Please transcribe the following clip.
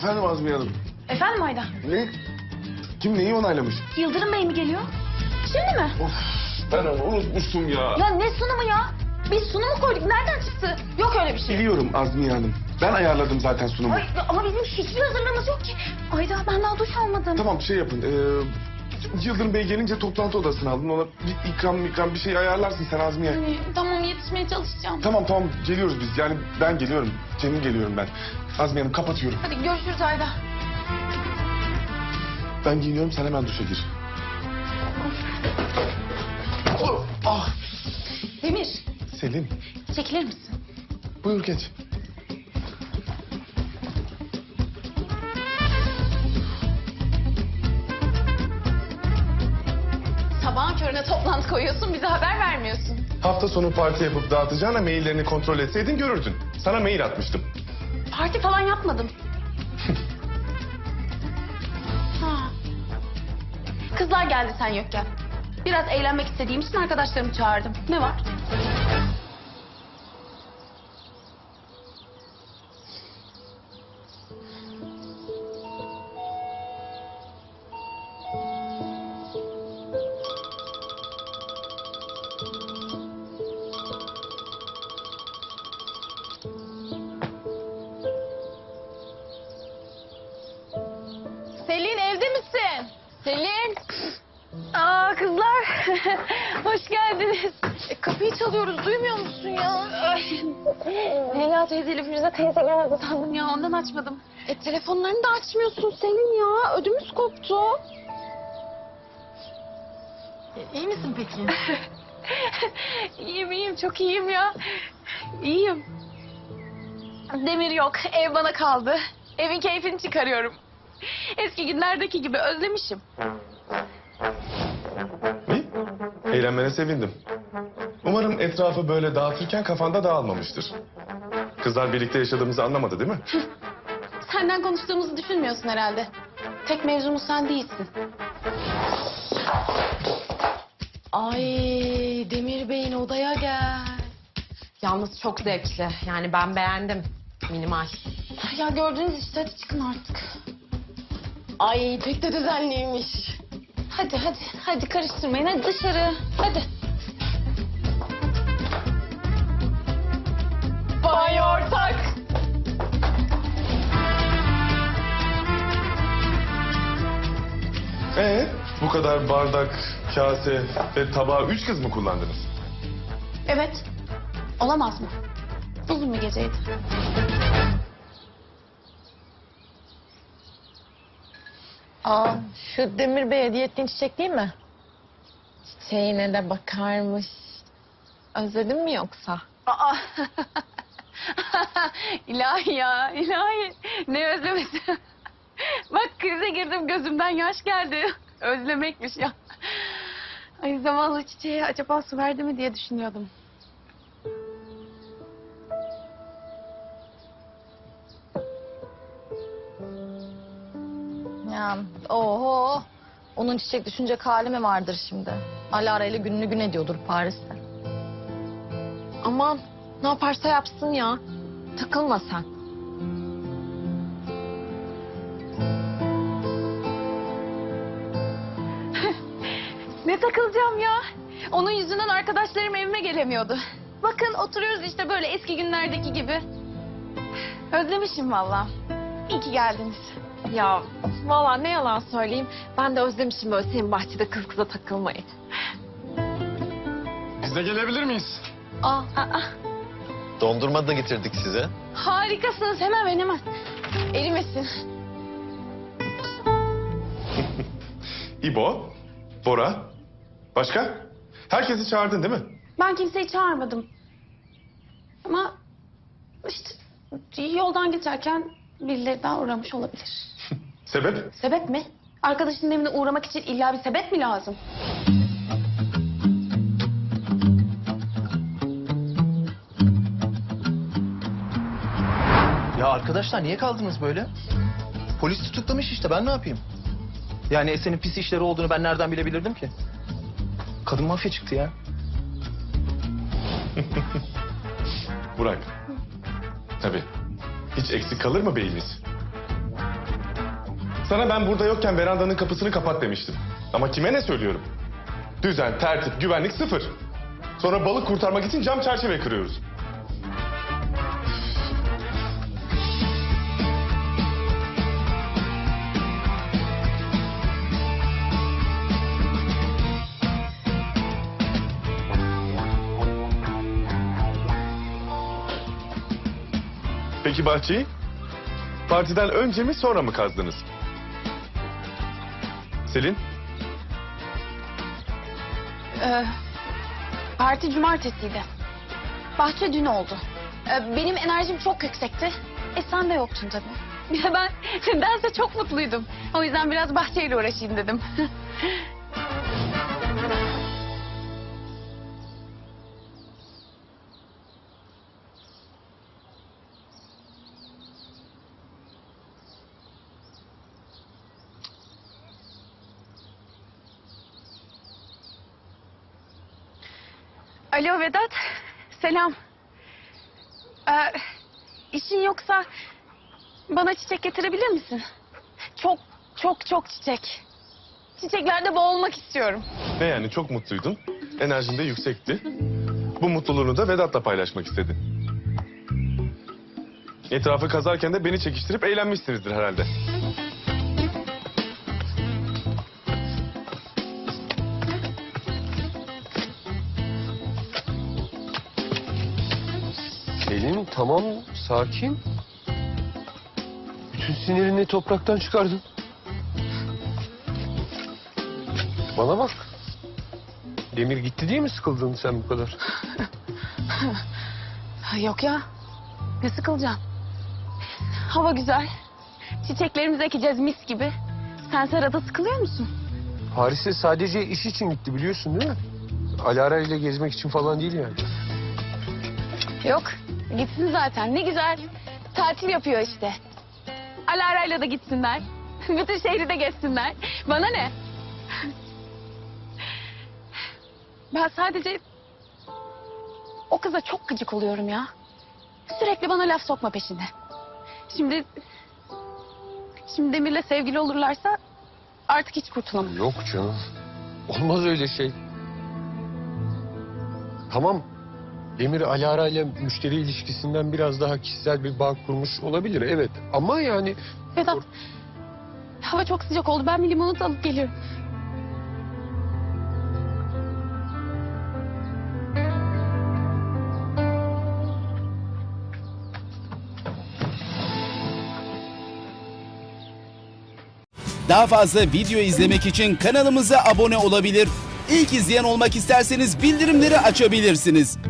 Efendim Azmiye Hanım. Efendim Ayda? Ne? Kim neyi onaylamış? Yıldırım Bey mi geliyor? Şimdi mi? Of ben onu unutmuştum ya. Ya ne sunumu ya? Biz sunumu koyduk. Nereden çıktı? Yok öyle bir şey. Biliyorum Azmiye Hanım. Ben ayarladım zaten sunumu. Ay, ama bizim hiçbir hazırlığımız yok ki. Ayda ben daha duş almadım. Tamam şey yapın. Ee, Yıldırım Bey gelince toplantı odasına alın. Ona bir ikram ikram bir şey ayarlarsın sen Azmiye. Hani, tamam yetişmeye çalışacağım. Tamam tamam geliyoruz biz. Yani ben geliyorum. Cemil geliyorum ben. Azmiye Hanım kapatıyorum. Hadi görüşürüz Ayda. Ben giyiniyorum sen hemen duşa gir. Oh, ah Demir Selin çekilir misin? buyur geç. Körüne toplantı koyuyorsun bize haber vermiyorsun. Hafta sonu parti yapıp dağıtacağına maillerini kontrol etseydin görürdün. Sana mail atmıştım. Parti falan yapmadım. ha. Kızlar geldi sen yokken. Biraz eğlenmek istediğim için arkadaşlarımı çağırdım. Ne var? Selin. Aa kızlar. Hoş geldiniz. E, kapıyı çalıyoruz duymuyor musun ya? Leyla teyzeyle Firuze teyze geldi sandım ya ondan açmadım. E telefonlarını da açmıyorsun Selin ya. Ödümüz koptu. İyi misin peki? iyiyim iyiyim çok iyiyim ya. İyiyim. Demir yok ev bana kaldı. Evin keyfini çıkarıyorum. Eski günlerdeki gibi özlemişim. İyi. Eğlenmene sevindim. Umarım etrafı böyle dağıtırken kafanda dağılmamıştır. Kızlar birlikte yaşadığımızı anlamadı değil mi? Senden konuştuğumuzu düşünmüyorsun herhalde. Tek mevzumuz sen değilsin. Ay Demir Bey'in odaya gel. Yalnız çok zevkli. Yani ben beğendim. Minimal. Ya gördünüz işte hadi çıkın artık. Ay pek de düzenliymiş. Hadi hadi hadi karıştırmayın hadi dışarı hadi. Bay ortak. Ee, bu kadar bardak, kase ve tabağı üç kız mı kullandınız? Evet olamaz mı? Uzun bir geceydi. Aa, şu Demir Bey hediye ettiğin çiçek değil mi? Çiçeğine de bakarmış. Özledin mi yoksa? Aa. ilahi ya ilahi ne özlemesi. Bak krize girdim gözümden yaş geldi. Özlemekmiş ya. Ay zavallı çiçeğe acaba su verdi mi diye düşünüyordum. Ya oho. Onun çiçek düşünecek hali mi vardır şimdi? Alara ile gününü gün ediyordur Paris'te. Aman ne yaparsa yapsın ya. Takılma sen. Ne takılacağım ya? Onun yüzünden arkadaşlarım evime gelemiyordu. Bakın oturuyoruz işte böyle eski günlerdeki gibi. Özlemişim valla. İyi ki geldiniz. Ya valla ne yalan söyleyeyim. Ben de özlemişim böyle senin bahçede kız kıza takılmayı. Biz de gelebilir miyiz? Aa, aa, Dondurma da getirdik size. harikasınız hemen ben hemen. Erimesin. İbo, Bora, başka? Herkesi çağırdın değil mi? Ben kimseyi çağırmadım. Ama işte yoldan geçerken birileri daha uğramış olabilir. Sebep? Sebep mi? Arkadaşının evine uğramak için illa bir sebep mi lazım? Ya arkadaşlar niye kaldınız böyle? Polis tutuklamış işte ben ne yapayım? Yani Esen'in pis işleri olduğunu ben nereden bilebilirdim ki? Kadın mafya çıktı ya. Burak. Tabii. Hiç eksik kalır mı beyimiz? Sana ben burada yokken verandanın kapısını kapat demiştim. Ama kime ne söylüyorum? Düzen, tertip, güvenlik sıfır. Sonra balık kurtarmak için cam çerçeve kırıyoruz. Peki bahçeyi? Partiden önce mi sonra mı kazdınız? Selin? Ee, parti cumartesiydi. Bahçe dün oldu. Ee, benim enerjim çok yüksekti. E sen de yoktun tabii. Bir de ben nedense çok mutluydum. O yüzden biraz bahçeyle uğraşayım dedim. Alo Vedat. Selam. Ee, işin yoksa bana çiçek getirebilir misin? Çok çok çok çiçek. Çiçeklerde boğulmak istiyorum. Ne yani çok mutluydun. Enerjin de yüksekti. Bu mutluluğunu da Vedat'la paylaşmak istedin. Etrafı kazarken de beni çekiştirip eğlenmişsinizdir herhalde. Selin tamam sakin. Bütün sinirini topraktan çıkardın. Bana bak. Demir gitti diye mi sıkıldın sen bu kadar? Yok ya. Ne sıkılacağım. Hava güzel. Çiçeklerimizi ekeceğiz mis gibi. Sen Serhat'a sıkılıyor musun? Paris'e sadece iş için gitti biliyorsun değil mi? Alara ile gezmek için falan değil yani. Yok. Gitsin zaten. Ne güzel. Tatil yapıyor işte. Alara'yla da gitsinler. Bütün şehri de gezsinler. Bana ne? Ben sadece o kıza çok gıcık oluyorum ya. Sürekli bana laf sokma peşinde. Şimdi şimdi Demir'le sevgili olurlarsa artık hiç kurtulamam. Yok canım. Olmaz öyle şey. Tamam. Demir Alara ile müşteri ilişkisinden biraz daha kişisel bir bağ kurmuş olabilir evet. Ama yani Vedat, hava çok sıcak oldu. Ben bir limonata alıp geliyorum. Daha fazla video izlemek için kanalımıza abone olabilir. İlk izleyen olmak isterseniz bildirimleri açabilirsiniz.